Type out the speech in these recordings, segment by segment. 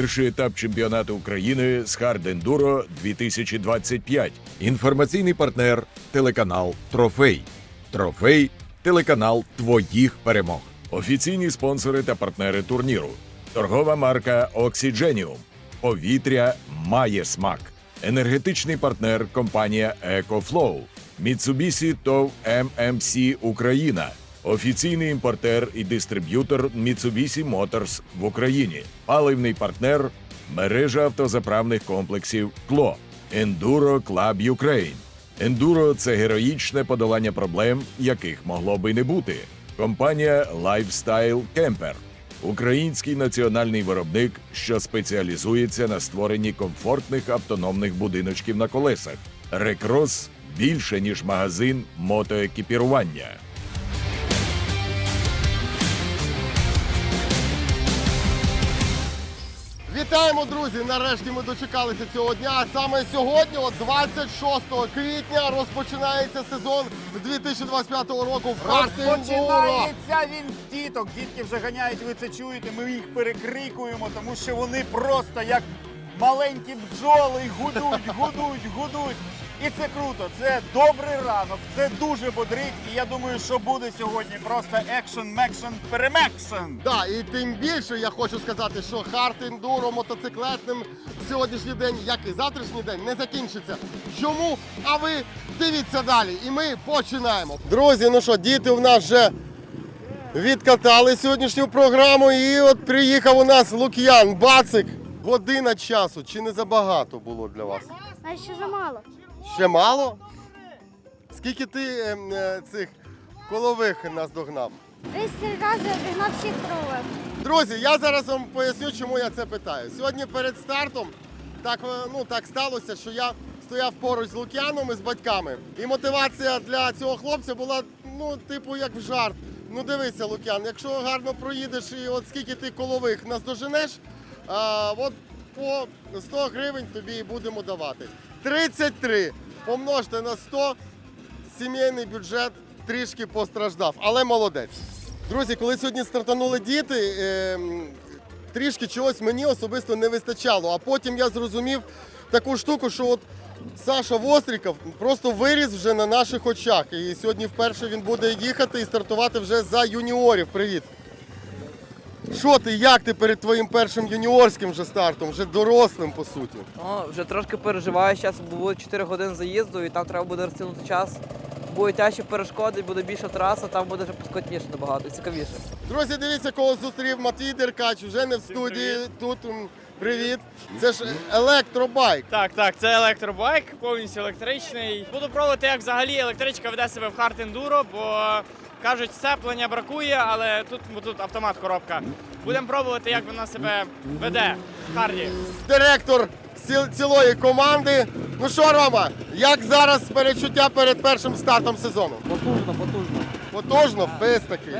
Перший етап чемпіонату України з Enduro 2025. Інформаційний партнер телеканал Трофей. Трофей телеканал твоїх перемог. Офіційні спонсори та партнери турніру. Торгова марка Oxygenium. Повітря має смак. Енергетичний партнер компанія EcoFlow. Mitsubishi ТОВ MMC Україна. Офіційний імпортер і дистриб'ютор Mitsubishi Motors в Україні. Паливний партнер мережа автозаправних комплексів КЛО. Enduro Club Ukraine. Ендуро це героїчне подолання проблем, яких могло би не бути. Компанія Lifestyle Camper. Український національний виробник, що спеціалізується на створенні комфортних автономних будиночків на колесах. Рекрос більше ніж магазин мотоекіпірування. Вітаємо, друзі! Нарешті ми дочекалися цього дня. Саме сьогодні, 26 квітня, розпочинається сезон 2025 року в Хартингуро. Розпочинається він з діток. Дітки вже ганяють, ви це чуєте. Ми їх перекрикуємо, тому що вони просто як маленькі бджоли гудуть, гудуть, гудуть. І це круто, це добрий ранок, це дуже бодрить. І я думаю, що буде сьогодні просто екшен, мекшен, перемекшен. Да, і тим більше я хочу сказати, що хард ендуро мотоциклетним сьогоднішній день, як і завтрашній день, не закінчиться. Чому? А ви дивіться далі. І ми починаємо. Друзі, ну що, діти в нас вже відкатали сьогоднішню програму. І от приїхав у нас Лук'ян Бацик. Година часу. Чи не забагато було для вас? А ще замало. Ще мало? Скільки ти ем, е, цих колових нас догнав? 30 разів обігнав всіх кровок. Друзі, я зараз вам поясню, чому я це питаю. Сьогодні перед стартом так, е, ну, так сталося, що я стояв поруч з Лук'яном і з батьками. І мотивація для цього хлопця була, ну, типу, як в жарт. Ну дивися, Лук'ян, якщо гарно проїдеш і от скільки ти колових нас доженеш, а, от по 100 гривень тобі і будемо давати. 33 помножте на 100, сімейний бюджет трішки постраждав, але молодець. Друзі, коли сьогодні стартанули діти, ем, трішки чогось мені особисто не вистачало. А потім я зрозумів таку штуку, що от Саша Востріков просто виріс вже на наших очах. І сьогодні вперше він буде їхати і стартувати вже за юніорів. Привіт. Що ти, як ти перед твоїм першим юніорським вже стартом, вже дорослим по суті? Ну, вже трошки переживаю. Зараз буде 4 години заїзду, і там треба буде розтягнути час. Будуть тяжчі перешкоди, буде більша траса, там буде вже складніше набагато, цікавіше. Друзі, дивіться, кого зустрів Матвій Деркач, вже не в студії. Тут м, привіт. Це ж електробайк. Так, так, це електробайк, повністю електричний. Буду пробувати, як взагалі електричка веде себе в хард ендуро, бо кажуть, сцеплення бракує, але тут, тут автомат коробка. Будемо пробувати, як вона себе веде харді. директор ціл- цілої команди. Ну що, Рома, як зараз перечуття перед першим стартом сезону? Потужно, потужно. Потужно, фест такий.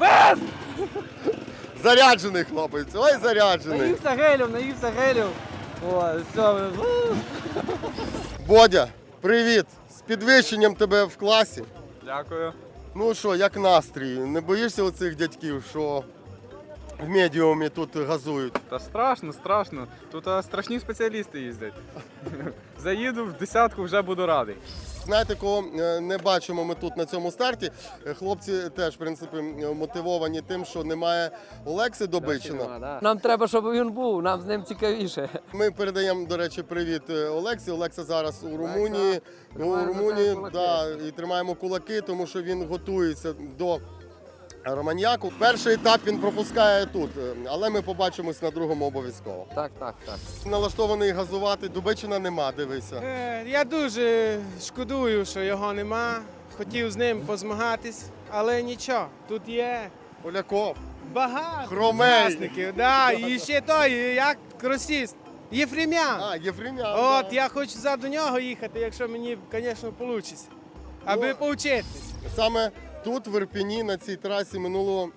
Без! Заряджений хлопець. Ой, заряджений. Наївся гелів, наївся гелів. О, все. Бодя, привіт! З підвищенням тебе в класі. Дякую. Ну що, як настрій? Не боїшся оцих дядьків, що в медіумі тут газують? Та страшно, страшно. Тут а, страшні спеціалісти їздять. Заїду в десятку, вже буду радий. Знаєте, кого е, не бачимо ми тут на цьому старті. Е, Хлопці теж, в принципі, мотивовані тим, що немає Олекси Добичина. Нам треба, щоб він був, нам з ним цікавіше. Ми передаємо, до речі, привіт е, Олексі. Олекса зараз у Румунії. У Румунії да, і тримаємо кулаки, тому що він готується до Романьяку. Перший етап він пропускає тут, е, але ми побачимось на другому обов'язково. Так, так, так. Налаштований газувати, Дубичина нема, дивися. Е, Я дуже шкодую, що його нема. Хотів з ним позмагатись, але нічого. Тут є Поляков. багато Хромей. учасників. Да, і ще той, як кросіст, Єфремян. А, Єфремян. От да. я хочу ззаду нього їхати, якщо мені, звісно, вийде. Аби Ну, повчитись. Саме тут, в Ірпіні, на цій трасі минулого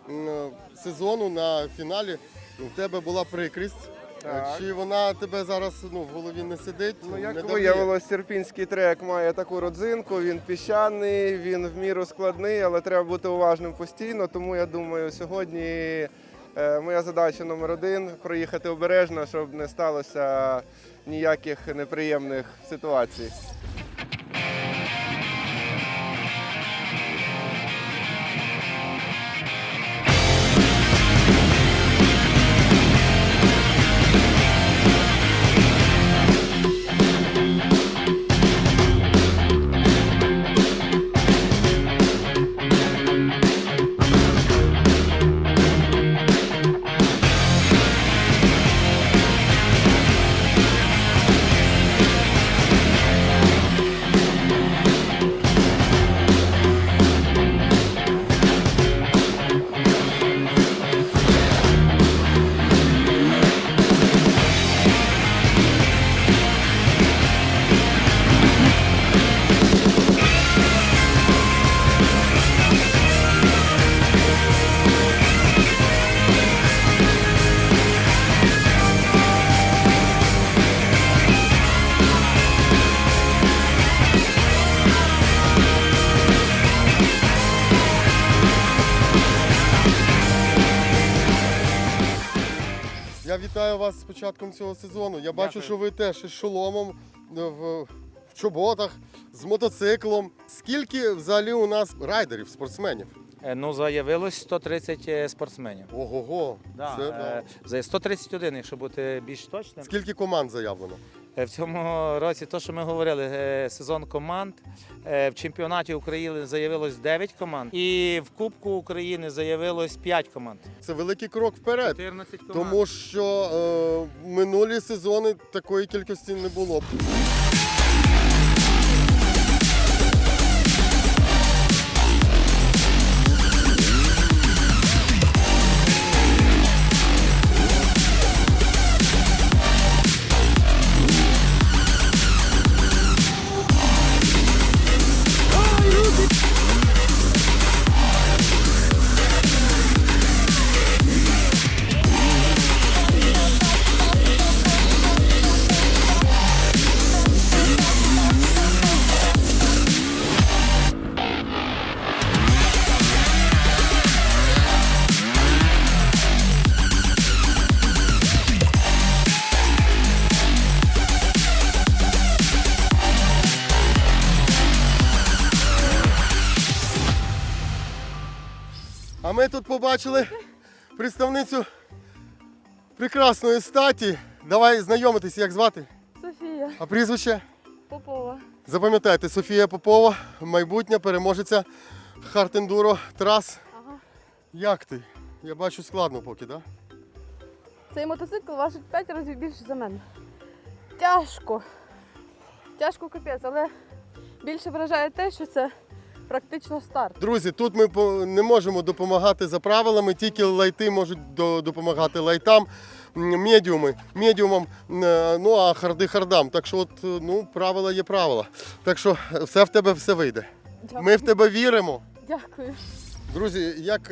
сезону на фіналі в тебе була прикрість. Так. Чи вона тебе зараз ну, в голові не сидить? Ну, як виявилось, серпінський трек має таку родзинку, він піщаний, він в міру складний, але треба бути уважним постійно. Тому я думаю, сьогодні Е, Моя задача номер один проїхати обережно, щоб не сталося ніяких неприємних ситуацій. Вас з початком цього сезону. Я бачу, Дякую. що ви теж із шоломом е, в, в чоботах, з мотоциклом. Скільки взагалі у нас райдерів, спортсменів? Е, Ну, заявилось 130 е, спортсменів. Ого-го. Да, Це, е, да. за 131, якщо бути більш точним. Скільки команд заявлено? Е, В цьому році, то, що ми говорили, е, сезон команд. Е, В чемпіонаті України заявилось 9 команд, і в Кубку України заявилось 5 команд. Це великий крок вперед. 14 команд. Тому що е, минулі сезони такої кількості не було. А ми тут побачили представницю прекрасної статі. Давай знайомитись, як звати. Софія А прізвище? Попова. Запам'ятайте, Софія Попова, майбутня переможеця Хартендуро трас. Ага. Як ти? Я бачу складно поки, так? Да? Цей мотоцикл важить 5 разів більше за мене. Тяжко. Тяжко капець, але більше вражає те, що це практично старт. Друзі, тут ми не можемо допомагати за правилами, тільки лайти можуть допомагати лайтам, медіуми, медіумам, е, ну а харди хардам. Так що, от, е, ну, правила є правила. Так що е, все в тебе все вийде. Дякую. Ми в тебе віримо. Дякую. Друзі, як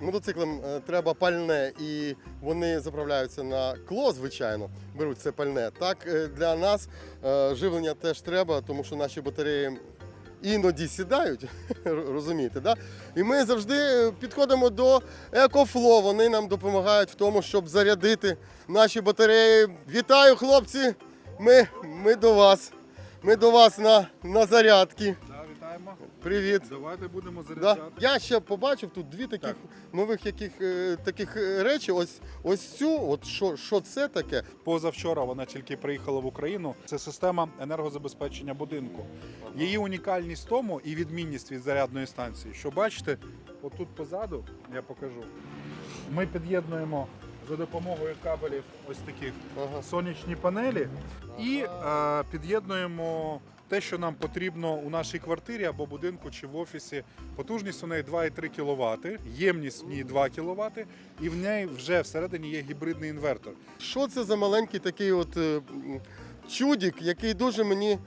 мотоциклам треба пальне і вони заправляються на кло, звичайно, беруть це пальне. Так для нас живлення теж треба, тому що наші батареї іноді сідають, розумієте, да? І ми завжди підходимо до екофло. Вони нам допомагають в тому, щоб зарядити наші батареї. Вітаю, хлопці! Ми, ми до вас. Ми до вас на, на зарядки. Вітаємо. Привіт. Давайте будемо Да. Я ще побачив тут дві таких нових яких, е, таких е, речі. Ось ось цю, от що, що це таке? Позавчора вона тільки приїхала в Україну. Це система енергозабезпечення будинку. Її унікальність в тому і відмінність від зарядної станції. Що бачите, отут позаду я покажу. Ми під'єднуємо за допомогою кабелів ось таких Ага. сонячні панелі і е, під'єднуємо те, що нам потрібно у нашій квартирі або будинку чи в офісі. Потужність у неї 2,3 кВт, ємність в ній 2 кВт, і в неї вже всередині є гібридний інвертор. Що це за маленький такий от е, чудік, який дуже мені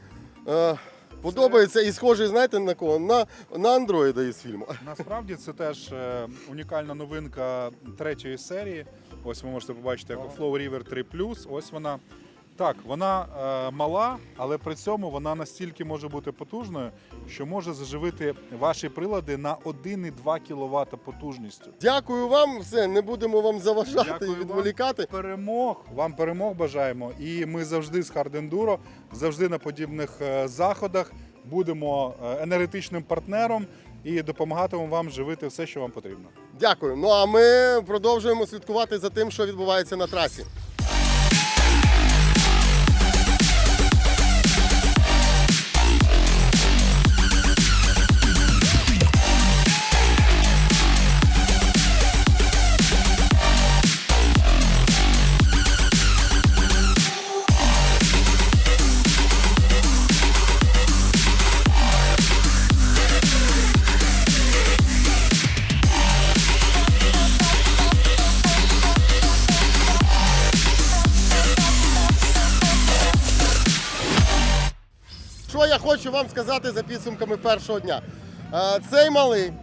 е, подобається і схожий, знаєте, на кого? На, на андроїда із фільму. Насправді це теж е, унікальна новинка третьої серії. Ось ви можете побачити як Flow River 3 Ось вона. Так, вона е, мала, але при цьому вона настільки може бути потужною, що може заживити ваші прилади на 1,2 кВт потужністю. Дякую вам, все, не будемо вам заважати Дякую і вам. відволікати. Перемог, вам перемог бажаємо. І ми завжди з Hard Enduro, завжди на подібних е, заходах будемо е, енергетичним партнером і допомагатимемо вам живити все, що вам потрібно. Дякую. Ну а ми продовжуємо слідкувати за тим, що відбувається на трасі. Хочу вам сказати за підсумками першого дня? Е, Цей малий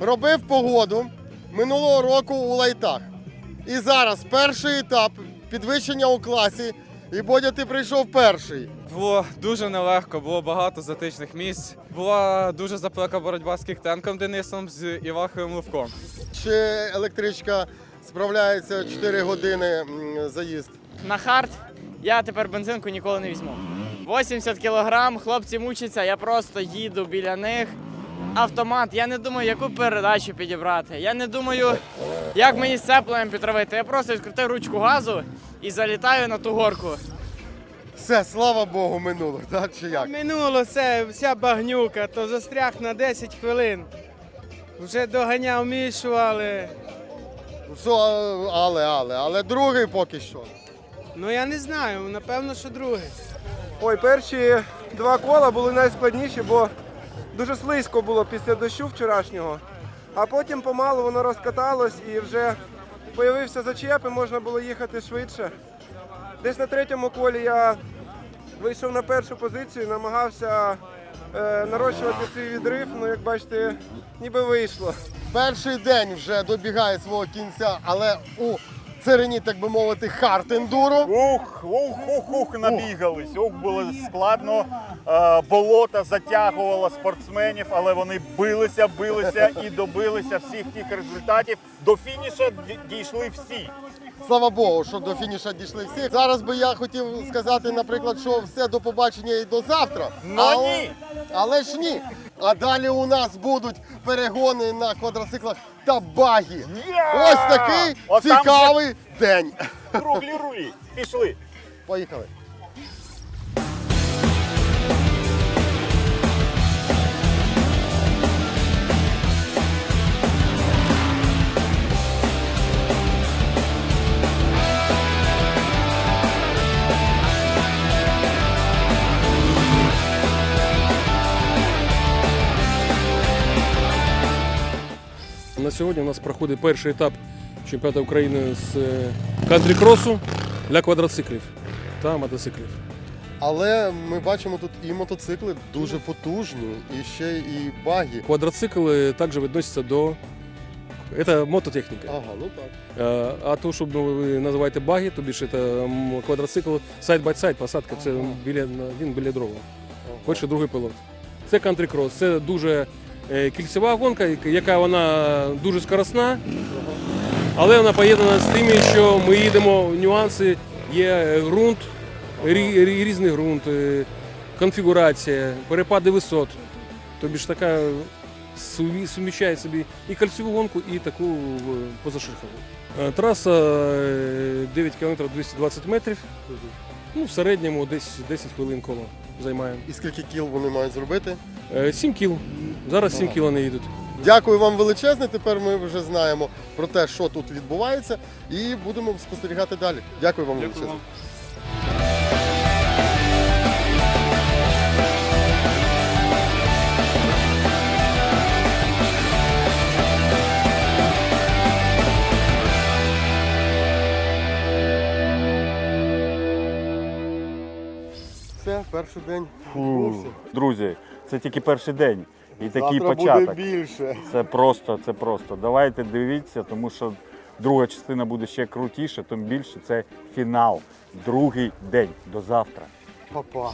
робив погоду минулого року у лайтах. І зараз перший етап підвищення у класі. І Бодя, ти прийшов перший. Було дуже нелегко, було багато затичних місць. Була дуже заплека боротьба з кіктенком Денисом, з Івахою Левком. Чи електричка справляється 4 години заїзд? На хард я тепер бензинку ніколи не візьму. 80 кілограм, хлопці мучаться, я просто їду біля них. Автомат, я не думаю, яку передачу підібрати. Я не думаю, як мені сцепленням підтравити. Я просто відкрутив ручку газу і залітаю на ту горку. Все, слава Богу, минуло, так чи як? Минуло це вся багнюка, то застряг на 10 хвилин. Вже доганяв Мішу, але Що, але, але, але другий поки що. ну я не знаю, напевно, що другий. Ой, перші два кола були найскладніші, бо дуже слизько було після дощу вчорашнього. А потім помалу воно розкаталось і вже появився зачеп, і можна було їхати швидше. Десь на третьому колі я вийшов на першу позицію, намагався е, нарощувати свій відрив. Ну, як бачите, ніби вийшло. Перший день вже добігає свого кінця, але у царині, так би мовити, хард-ендуро. Ух, ух, ух, ух, набігались. Ух, було складно. Е, Болото затягувало спортсменів, але вони билися, билися і добилися всіх тих результатів. До фініша дійшли всі. Слава Богу, що до фініша дійшли всі. Зараз би я хотів сказати, наприклад, що все до побачення і до завтра. Ну але, ні. але ж ні. А далі у нас будуть перегони на квадроциклах та багі. Я! Ось такий там цікавий день. Круглі рулі. Пішли. Поїхали. На сьогодні у нас проходить перший етап чемпіонату України з е, кантрі-кросу для квадроциклів та мотоциклів. Але ми бачимо тут і мотоцикли дуже потужні, і ще і баги. Квадроцикли також відносяться до. Це мототехніка. Ага, ну так. Е, А то, що ви називаєте баги, то більше це квадроцикл сайд-бай-сайд, посадка, це біля, він біля дрова. Перший, другий пілот. Це кантрі-крос, це дуже кільцева гонка, яка- вона дуже скоросна, але вона поєднана з тим, що ми їдемо в нюанси, є ґрунт, рі- рі- різний ґрунт, е, конфігурація, перепади висот. Тобі ж така суміщає собі і кольцеву гонку, і таку е, позашихову. Е, Траса е, 9 км 220 метрів. Ну, в середньому десь 10 хвилин коло займаємо. І скільки кіл вони мають зробити? Е, 7 кіл. Зараз сім кіл не їдуть. Дякую вам величезне. Тепер ми вже знаємо про те, що тут відбувається, і будемо спостерігати далі. Дякую вам величезне. Все, перший день Фу, Друзі, це тільки перший день. І такий Завтра початок. буде більше. Це просто, це просто. Давайте дивіться, тому що Друга частина буде ще крутіше, тим більше це фінал. Другий день. До завтра. Папа.